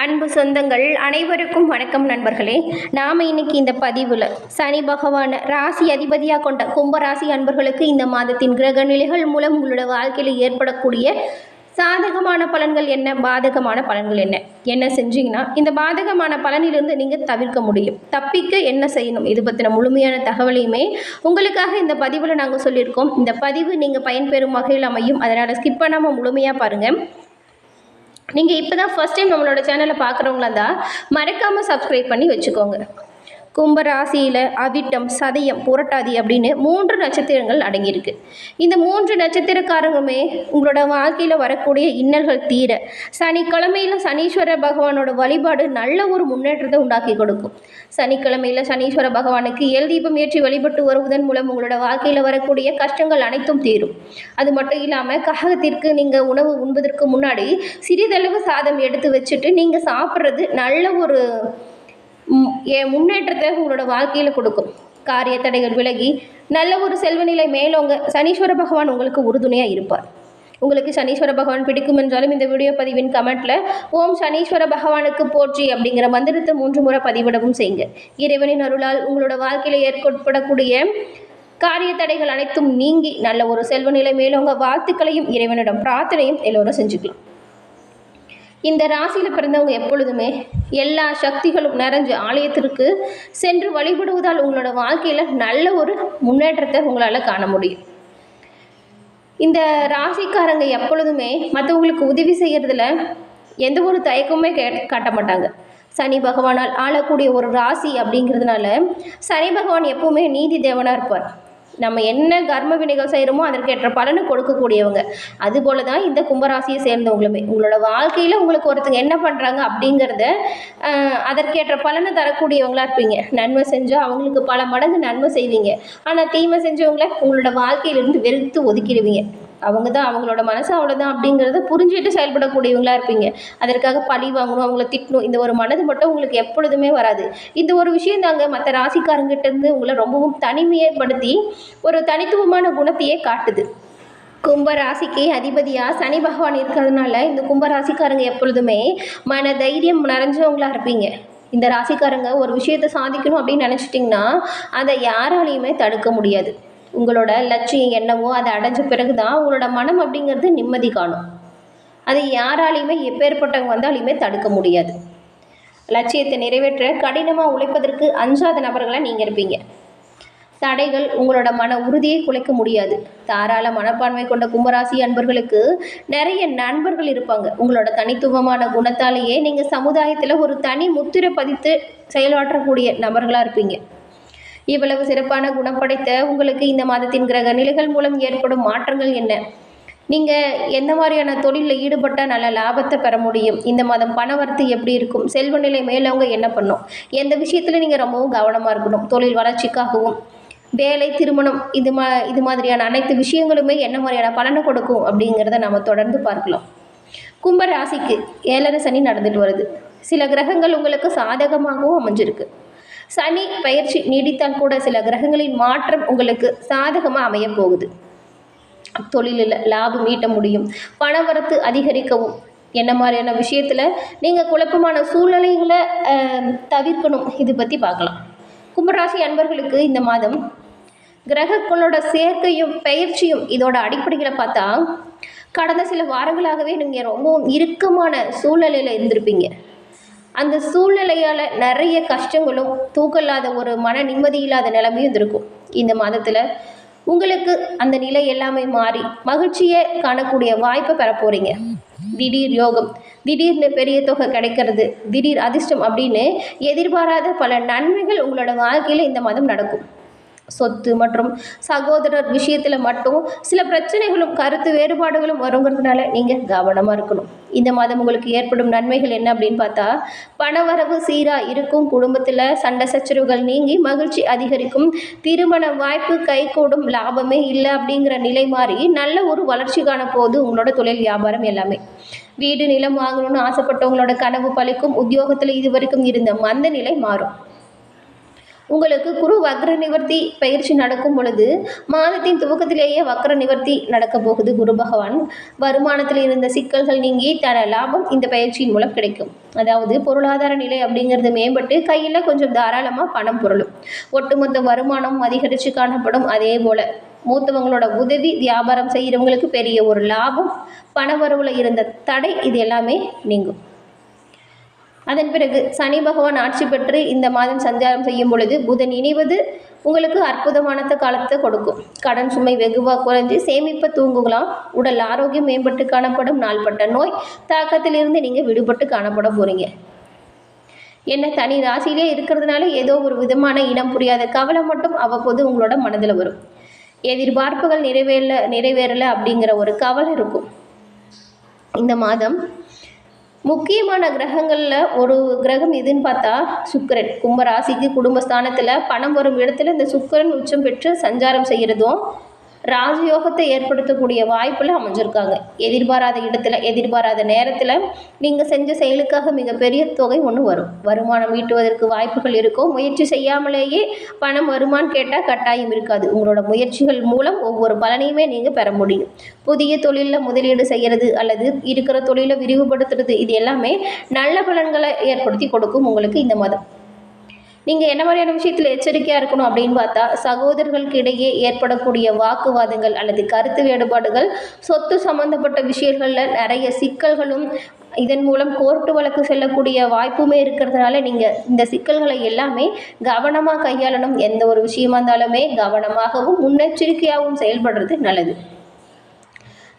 அன்பு சொந்தங்கள் அனைவருக்கும் வணக்கம் நண்பர்களே. நாம் இன்னைக்கு இந்த பதிவில் சனி பகவான் ராசி அதிபதியாக கொண்ட கும்பராசி அன்பர்களுக்கு இந்த மாதத்தின் கிரக நிலைகள் மூலம் உங்களோட வாழ்க்கையில் ஏற்படக்கூடிய சாதகமான பலன்கள் என்ன பாதகமான பலன்கள் என்ன? என்ன செஞ்சீங்கன்னா இந்த பாதகமான பலனிலிருந்து நீங்கள் தவிர்க்க முடியும். தப்பிக்க என்ன செய்யணும்? இது பற்றின முழுமையான தகவலையுமே உங்களுக்காக இந்த பதிவில் நாங்கள் சொல்லியிருக்கோம். இந்த பதிவு நீங்கள் பயன்பெறும் வகையில் அமையும். அதனால் ஸ்கிப் பண்ணாமல் முழுமையாக பாருங்கள் நீங்கள் இப்போ தான் ஃபஸ்ட் டைம் நம்மளோட சேனலை பார்க்குறவங்களா இருந்தால் மறக்காமல் சப்ஸ்கிரைப் பண்ணி வச்சுக்கோங்க. கும்பராசியில் அவிட்டம் சதயம் புரட்டாதி அப்படின்னு மூன்று நட்சத்திரங்கள் அடங்கியிருக்கு. இந்த மூன்று நட்சத்திரக்காரங்களுமே உங்களோட வாழ்க்கையில் வரக்கூடிய இன்னல்கள் தீர சனிக்கிழமையில் சனீஸ்வர பகவானோட வழிபாடு நல்ல ஒரு முன்னேற்றத்தை உண்டாக்கி கொடுக்கும். சனிக்கிழமையில் சனீஸ்வர பகவானுக்கு எல் தீபம் ஏற்றி வழிபட்டு வருவதன் மூலம் உங்களோட வாழ்க்கையில் வரக்கூடிய கஷ்டங்கள் அனைத்தும் தீரும். அது மட்டும் இல்லாமல் கழகத்திற்கு நீங்கள் உணவு உண்பதற்கு முன்னாடி சிறிதளவு சாதம் எடுத்து வச்சுட்டு நீங்கள் சாப்பிட்றது நல்ல ஒரு என் முன்னேற்றத்தை உங்களோட வாழ்க்கையில் கொடுக்கும். காரிய தடைகள் விலகி நல்ல ஒரு செல்வநிலை மேலோங்க சனீஸ்வர பகவான் உங்களுக்கு உறுதுணையாக இருப்பார். உங்களுக்கு சனீஸ்வர பகவான் பிடிக்கும் என்றாலும் இந்த வீடியோ பதிவின் கமெண்ட்ல ஓம் சனீஸ்வர பகவானுக்கு போற்றி அப்படிங்கிற மந்திரத்தை மூன்று முறை பதிவிடவும் செய்யுங்க. இறைவனின் அருளால் உங்களோட வாழ்க்கையில் ஏற்படக்கூடிய காரிய தடைகள் அனைத்தும் நீங்கி நல்ல ஒரு செல்வநிலை மேலோங்க வாழ்த்துக்களையும் இறைவனிடம் பிரார்த்தனையும் எல்லோரும் செஞ்சுக்கலாம். இந்த ராசியில் பிறந்தவங்க எப்பொழுதுமே எல்லா சக்திகளும் நிறைஞ்ச ஆலயத்திற்கு சென்று வழிபடுவதால் உங்களோட வாழ்க்கையில் நல்ல ஒரு முன்னேற்றத்தை உங்களால் காண முடியும். இந்த ராசிக்காரங்க எப்பொழுதுமே மற்றவங்களுக்கு உதவி செய்கிறதுல எந்த ஒரு தயக்கமுமே கே காட்ட மாட்டாங்க. சனி பகவானால் ஆளக்கூடிய ஒரு ராசி அப்படிங்கிறதுனால சனி பகவான் எப்போவுமே நீதி தேவனாக இருப்பார். நம்ம என்ன கர்ம வினைகள் செய்கிறோமோ அதற்கேற்ற பலனை கொடுக்கக்கூடியவங்க. அதுபோல தான் இந்த கும்பராசியை சேர்ந்தவங்களுமே. உங்களோட வாழ்க்கையில் உங்களுக்கு ஒருத்தங்க என்ன பண்ணுறாங்க அப்படிங்கிறத அதற்கேற்ற பலனை தரக்கூடியவங்களா இருப்பீங்க. நன்மை செஞ்சால் அவங்களுக்கு பல மடங்கு நன்மை செய்வீங்க. ஆனால் தீமை செஞ்சவங்கள உங்களோட வாழ்க்கையிலிருந்து வெறுத்து ஒதுக்கிடுவீங்க. அவங்க தான் அவங்களோட மனசு அவ்வளோதான் அப்படிங்கிறத புரிஞ்சுட்டு செயல்படக்கூடியவங்களா இருப்பீங்க. அதற்காக பழி வாங்கணும் அவங்கள திட்டணும். இந்த ஒரு மனது மட்டும் உங்களுக்கு எப்பொழுதுமே வராது. இந்த ஒரு விஷயம் தாங்க மற்ற ராசிக்காரங்கிட்ட இருந்து உங்களை ரொம்பவும் தனிமையப்படுத்தி ஒரு தனித்துவமான குணத்தையே காட்டுது. கும்ப ராசிக்கு அதிபதியாக சனி பகவான் இருக்கிறதுனால இந்த கும்ப ராசிக்காரங்க எப்பொழுதுமே மன தைரியம் நிறைஞ்சவங்களா இருப்பீங்க. இந்த ராசிக்காரங்க ஒரு விஷயத்தை சாதிக்கணும் அப்படின்னு நினச்சிட்டிங்கன்னா அதை யாராலையுமே தடுக்க முடியாது. உங்களோட லட்சியம் என்னவோ அதை அடைஞ்ச பிறகு தான் உங்களோட மனம் அப்படிங்கிறது நிம்மதி காணும். அதை யாராலையுமே எப்பேற்பட்டவங்க வந்தாலையுமே தடுக்க முடியாது. லட்சியத்தை நிறைவேற்ற கடினமாக உழைப்பதற்கு அஞ்சாத நபர்களாக நீங்கள் இருப்பீங்க. தடைகள் உங்களோட மன உறுதியை குலைக்க முடியாது. தாராள மனப்பான்மை கொண்ட கும்பராசி அன்பர்களுக்கு நிறைய நண்பர்கள் இருப்பாங்க. உங்களோட தனித்துவமான குணத்தாலேயே நீங்கள் சமுதாயத்தில் ஒரு தனி முத்திரை பதித்து செயலாற்றக்கூடிய நபர்களாக இருப்பீங்க. இவ்வளவு சிறப்பான குணம் படைத்த உங்களுக்கு இந்த மாதத்தின் கிரக நிலைகள் மூலம் ஏற்படும் மாற்றங்கள் என்ன? நீங்கள் எந்த மாதிரியான தொழிலில் ஈடுபட்டால் நல்ல லாபத்தை பெற முடியும்? இந்த மாதம் பணவரத்து எப்படி இருக்கும்? செல்வ நிலை மேலவங்க என்ன பண்ணும்? எந்த விஷயத்தில் நீங்கள் ரொம்பவும் கவனமாக இருக்கணும்? தொழில் வளர்ச்சிக்காகவும் வேலை திருமணம் இது மா இது மாதிரியான அனைத்து விஷயங்களுமே என்ன மாதிரியான பலனை கொடுக்கும் அப்படிங்கிறத நம்ம தொடர்ந்து பார்க்கலாம். கும்ப ராசிக்கு ஏழரை சனி நடந்துட்டு வருது. சில கிரகங்கள் உங்களுக்கு சாதகமாகவும் அமைஞ்சிருக்கு. சனி பயிற்சி நீடித்தால் கூட சில கிரகங்களின் மாற்றம் உங்களுக்கு சாதகமாக அமைய போகுது. தொழிலில் லாபம் ஈட்ட முடியும். பணவரத்து அதிகரிக்கவும். என்ன மாதிரியான விஷயத்தில் நீங்கள் குழப்பமான சூழ்நிலைகளை தவிர்க்கணும். இது பற்றி பார்க்கலாம். கும்பராசி அன்பர்களுக்கு இந்த மாதம் கிரகங்களோட சேர்க்கையும் பயிற்சியும் இதோட அடிப்படைகளை பார்த்தா கடந்த சில வாரங்களாகவே நீங்கள் ரொம்பவும் இறுக்கமான சூழ்நிலையில் இருந்திருப்பீங்க. அந்த சூழ்நிலையால் நிறைய கஷ்டங்களும் தூக்கல்லாத ஒரு மன நிம்மதி இல்லாத நிலைமையும் இருக்கும் இந்த மாதத்தில் உங்களுக்கு அந்த நிலை எல்லாமே மாறி மகிழ்ச்சியை காணக்கூடிய வாய்ப்பை பெற போகிறீங்க திடீர் யோகம் திடீர்னு பெரிய தொகை கிடைக்கிறது திடீர் அதிர்ஷ்டம் அப்படின்னு எதிர்பாராத பல நன்மைகள் உங்களோட வாழ்க்கையில் இந்த மாதம் நடக்கும். சொத்து மற்றும் சகோதரர் விஷயத்தில் மட்டும் சில பிரச்சனைகளும் கருத்து வேறுபாடுகளும் வருங்கிறதுனால நீங்கள் கவனமாக இருக்கணும். இந்த மாதம் உங்களுக்கு ஏற்படும் நன்மைகள் என்ன அப்படின்னு பார்த்தா பணவரவு சீராக இருக்கும் குடும்பத்தில் சண்டை சச்சரவுகள் நீங்கி மகிழ்ச்சி அதிகரிக்கும் திருமண வாய்ப்பு கைகூடும் லாபமே இல்லை அப்படிங்கிற நிலை மாறி நல்ல ஒரு வளர்ச்சி காண போது உங்களோட தொழில் வியாபாரம் எல்லாமே. வீடு நிலம் வாங்கணும்னு ஆசைப்பட்டவங்களோட கனவு பழிக்கும் உத்தியோகத்தில் இது வரைக்கும் இருந்த மந்த நிலை மாறும். உங்களுக்கு குரு வக்ர நிவர்த்தி பயிற்சி நடக்கும் பொழுது மாதத்தின் துவக்கத்திலேயே வக்ர நிவர்த்தி நடக்க போகுது குரு பகவான். வருமானத்தில் இருந்த சிக்கல்கள் நீங்கி தர லாபம் இந்த பயிற்சியின் மூலம் கிடைக்கும். அதாவது பொருளாதார நிலை அப்படிங்கிறது மேம்பட்டு கையில் கொஞ்சம் தாராளமாக பணம் பொருளும். ஒட்டுமொத்த வருமானம் அதிகரித்து காணப்படும் அதே போல் மூத்தவங்களோட உதவி வியாபாரம் செய்கிறவங்களுக்கு பெரிய ஒரு லாபம் பண வரவுல இருந்த தடை இது எல்லாமே நீங்கும். அதன் பிறகு சனி பகவான் ஆட்சி பெற்று இந்த மாதம் சஞ்சாரம் செய்யும் பொழுது புதன் இணைவது உங்களுக்கு அற்புதமான காலத்தை கொடுக்கும். கடன் சுமை வெகுவாக குறைஞ்சு சேமிப்பை தூங்குகலாம் உடல் ஆரோக்கியம் மேம்பட்டு காணப்படும் நாள்பட்ட நோய் தாக்கத்திலிருந்து நீங்கள் விடுபட்டு காணப்பட போகிறீங்க என்ன தனி ராசியிலே இருக்கிறதுனால ஏதோ ஒரு விதமான இனம் புரியாத கவலை மட்டும் அவ்வப்போது உங்களோட மனதில் வரும். எதிர்பார்ப்புகள் நிறைவேறல நிறைவேறலை அப்படிங்கிற ஒரு கவலை இருக்கும். இந்த மாதம் முக்கியமான கிரகங்களில் ஒரு கிரகம் எதுன்னு பார்த்தா சுக்கரன். கும்பராசிக்கு குடும்பஸ்தானத்தில் பணம் வரும் இடத்துல இந்த சுக்கரன் உச்சம் பெற்று சஞ்சாரம் செய்கிறதும் ராஜயோகத்தை ஏற்படுத்தக்கூடிய வாய்ப்பில் அமைஞ்சிருக்காங்க. எதிர்பாராத இடத்துல எதிர்பாராத நேரத்தில் நீங்கள் செஞ்ச செயலுக்காக மிகப்பெரிய தொகை ஒன்று வரும். வருமானம் ஈட்டுவதற்கு வாய்ப்புகள் இருக்கும் முயற்சி செய்யாமலேயே பணம் வருமான்னு கேட்டால் கட்டாயம் இருக்காது. உங்களோட முயற்சிகள் மூலம் ஒவ்வொரு பலனையுமே நீங்கள் பெற முடியும். புதிய தொழிலில் முதலீடு செய்கிறது அல்லது இருக்கிற தொழிலை விரிவுபடுத்துறது இது எல்லாமே நல்ல பலன்களை ஏற்படுத்தி கொடுக்கும் உங்களுக்கு இந்த மாதம். நீங்கள் என்ன மாதிரியான விஷயத்தில் எச்சரிக்கையாக இருக்கணும் அப்படின்னு பார்த்தா சகோதரர்களுக்கு இடையே ஏற்படக்கூடிய வாக்குவாதங்கள் அல்லது கருத்து வேறுபாடுகள் சொத்து சம்பந்தப்பட்ட விஷயங்களில் நிறைய சிக்கல்களும் இதன் மூலம் கோர்ட்டு வழக்கு செல்லக்கூடிய வாய்ப்புமே இருக்கிறதுனால நீங்கள் இந்த சிக்கல்களை எல்லாமே கவனமாக கையாளணும். எந்த ஒரு விஷயமா இருந்தாலுமே கவனமாகவும் முன்னெச்சரிக்கையாகவும் செயல்படுறது நல்லது.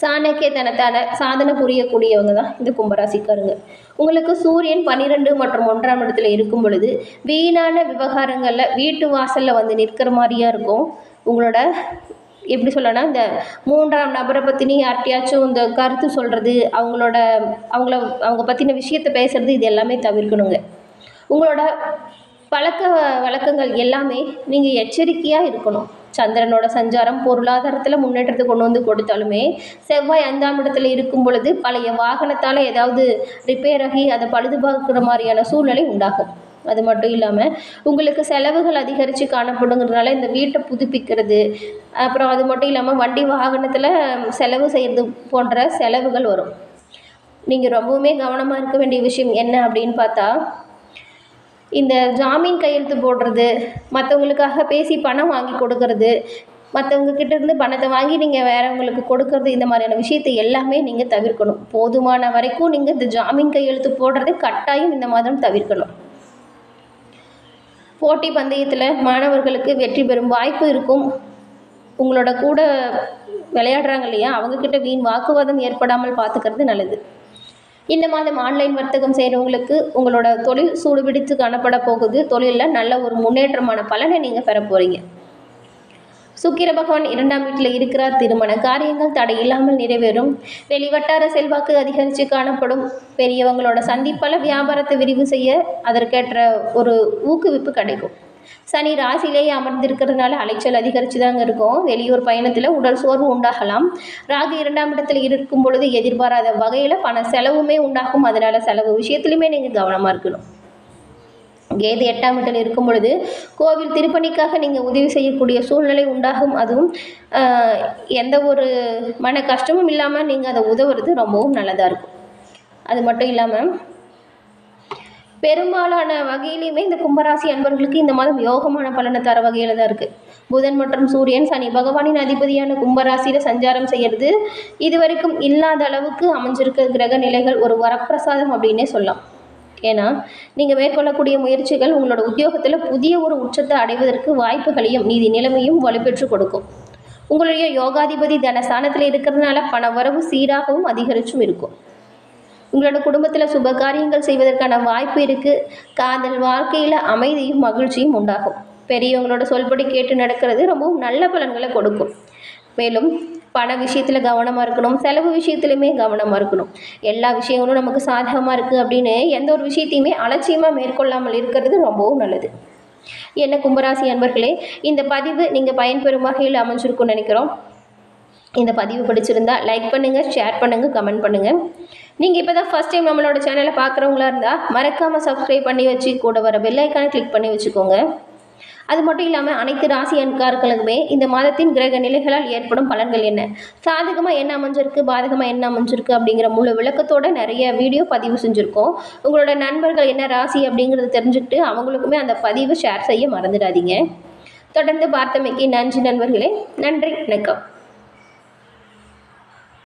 சாணக்கியத்தனத்தான சாதனை புரியக்கூடியவங்க தான் இந்த கும்பராசிக்காரங்க. உங்களுக்கு சூரியன் பன்னிரெண்டு மற்றும் ஒன்றாம் இடத்துல இருக்கும் பொழுது வீணான விவகாரங்களில் வீட்டு வாசலில் வந்து நிற்கிற மாதிரியா இருக்கும். உங்களோட எப்படி சொல்லனா இந்த மூன்றாம் நபரை பற்றினி யார்கிட்டயாச்சும் இந்த கருத்து சொல்கிறது அவங்களோட அவங்கள அவங்க பற்றின விஷயத்தை பேசுகிறது இது எல்லாமே தவிர்க்கணுங்க. உங்களோட பழக்க வழக்கங்கள் எல்லாமே நீங்கள் எச்சரிக்கையாக இருக்கணும். சந்திரனோட சஞ்சாரம் பொருளாதாரத்தில் முன்னேற்றத்தை கொண்டு வந்து கொடுத்தாலுமே செவ்வாய் ஐந்தாம் இடத்துல இருக்கும் பொழுது பழைய வாகனத்தால் ஏதாவது ரிப்பேர் ஆகி அதை பழுதுபார்க்குற மாதிரியான சூழ்நிலை உண்டாகும். அது மட்டும் இல்லாமல் உங்களுக்கு செலவுகள் அதிகரித்து காணப்படுங்கிறதுனால இந்த வீட்டை புதுப்பிக்கிறது அப்புறம் அது மட்டும் இல்லாமல் வண்டி வாகனத்தில் செலவு செய்கிறது போன்ற செலவுகள் வரும். நீங்கள் ரொம்பவுமே கவனமாக இருக்க வேண்டிய விஷயம் என்ன அப்படின்னு பார்த்தா இந்த ஜாமீன் கையெழுத்து போடுறது மற்றவங்களுக்காக பேசி பணம் வாங்கி கொடுக்கறது மற்றவங்க கிட்டேருந்து பணத்தை வாங்கி நீங்கள் வேறவங்களுக்கு கொடுக்கறது இந்த மாதிரியான விஷயத்தை எல்லாமே நீங்கள் தவிர்க்கணும். போதுமான வரைக்கும் நீங்கள் இந்த ஜாமீன் கையெழுத்து போடுறது கட்டாயம் இந்த மாதம் தவிர்க்கணும். போட்டி பந்தயத்தில் மாணவர்களுக்கு வெற்றி பெறும் வாய்ப்பு இருக்கும். உங்களோட கூட விளையாடுறாங்க இல்லையா? அவங்கக்கிட்ட வீண் வாக்குவாதம் ஏற்படாமல் பார்த்துக்கிறது நல்லது. இந்த மாதம் ஆன்லைன் வர்த்தகம் செய்கிறவங்களுக்கு உங்களோட தொழில் சூடுபிடித்து காணப்பட போகுது. தொழிலில் நல்ல ஒரு முன்னேற்றமான பலனை நீங்கள் பெற போகிறீங்க சுக்கிர பகவான் இரண்டாம் வீட்டில் இருக்கிறார். திருமண காரியங்கள் தடை இல்லாமல் நிறைவேறும். வெளிவட்டார செல்வாக்கு அதிகரித்து காணப்படும். பெரியவங்களோட சந்திப்பால் வியாபாரத்தை விரிவு செய்ய அதற்கேற்ற ஒரு ஊக்குவிப்பு கிடைக்கும். சனி ராசியிலேயே அமர்ந்திருக்கிறதுனால அலைச்சல் அதிகரித்து தாங்க இருக்கும். வெளியூர் பயணத்தில் உடல் சோர்வு உண்டாகலாம். ராகு இரண்டாம் இடத்துல இருக்கும் பொழுது எதிர்பாராத வகையில் பண செலவுமே உண்டாகும். அதனால் செலவு விஷயத்துலையுமே நீங்கள் கவனமாக இருக்கணும். கேது எட்டாம் இடத்தில் இருக்கும் பொழுது கோவில் திருப்பணிக்காக நீங்கள் உதவி செய்யக்கூடிய சூழ்நிலை உண்டாகும். அதுவும் எந்த ஒரு மன கஷ்டமும் இல்லாமல் நீங்கள் அதை உதவுறது ரொம்பவும் நல்லதாக இருக்கும். அது மட்டும் இல்லாமல் பெரும்பாலான வகையிலையுமே இந்த கும்பராசி அன்பர்களுக்கு இந்த மாதம் யோகமான பலனை தர வகையில் தான் இருக்குது புதன் மற்றும் சூரியன் சனி பகவானின் அதிபதியான கும்பராசியில் சஞ்சாரம் செய்கிறது இதுவரைக்கும் இல்லாத அளவுக்கு அமைஞ்சிருக்க கிரக நிலைகள் ஒரு வரப்பிரசாதம் அப்படின்னே சொல்லலாம். ஏன்னா நீங்கள் மேற்கொள்ளக்கூடிய முயற்சிகள் உங்களோட உத்தியோகத்தில் புதிய ஒரு உச்சத்தை அடைவதற்கு வாய்ப்புகளையும் நீதி நிலைமையும் வலுப்பெற்று கொடுக்கும். உங்களுடைய யோகாதிபதி தனஸ்தானத்தில் இருக்கிறதுனால பண வரவு சீராகவும் அதிகரிச்சும் இருக்கும். உங்களோட குடும்பத்தில் சுப காரியங்கள் செய்வதற்கான வாய்ப்பு இருக்குது காதல் வாழ்க்கையில் அமைதியும் மகிழ்ச்சியும் உண்டாகும். பெரியவங்களோட சொல்படி கேட்டு நடக்கிறது ரொம்பவும் நல்ல பலன்களை கொடுக்கும். மேலும் பண விஷயத்தில் கவனமாக இருக்கணும். செலவு விஷயத்துலையுமே கவனமாக இருக்கணும். எல்லா விஷயங்களும் நமக்கு சாதகமாக இருக்குது அப்படின்னு எந்த ஒரு விஷயத்தையுமே அலட்சியமாக மேற்கொள்ளாமல் இருக்கிறது ரொம்பவும் நல்லது. என்ன கும்பராசி அன்பர்களே இந்த பதிவு நீங்கள் பயன்பெறும் வகையில் அமைஞ்சிருக்கும்னு நினைக்கிறோம். இந்த பதிவு பிடிச்சிருந்தா லைக் பண்ணுங்கள் ஷேர் பண்ணுங்கள் கமெண்ட் பண்ணுங்கள் நீங்கள் இப்போ தான் ஃபஸ்ட் டைம் நம்மளோட சேனலை பார்க்குறவங்களா இருந்தால் மறக்காமல் சப்ஸ்கிரைப் பண்ணி வச்சு கூட வர பெல் கிளிக் பண்ணி வச்சுக்கோங்க. அது மட்டும் இல்லாமல் அனைத்து ராசி அன்கார்களுக்குமே இந்த மாதத்தின் கிரக நிலைகளால் ஏற்படும் பலன்கள் என்ன? சாதகமாக என்ன அமைஞ்சிருக்கு பாதகமாக என்ன அமைஞ்சிருக்கு அப்படிங்கிற முழு விளக்கத்தோட நிறைய வீடியோ பதிவு செஞ்சுருக்கோம். உங்களோட நண்பர்கள் என்ன ராசி அப்படிங்கிறத தெரிஞ்சுக்கிட்டு அவங்களுக்குமே அந்த பதிவு ஷேர் செய்ய மறந்துடாதீங்க. தொடர்ந்து பார்த்தமைக்கு நன்றி நண்பர்களே. நன்றி வணக்கம்.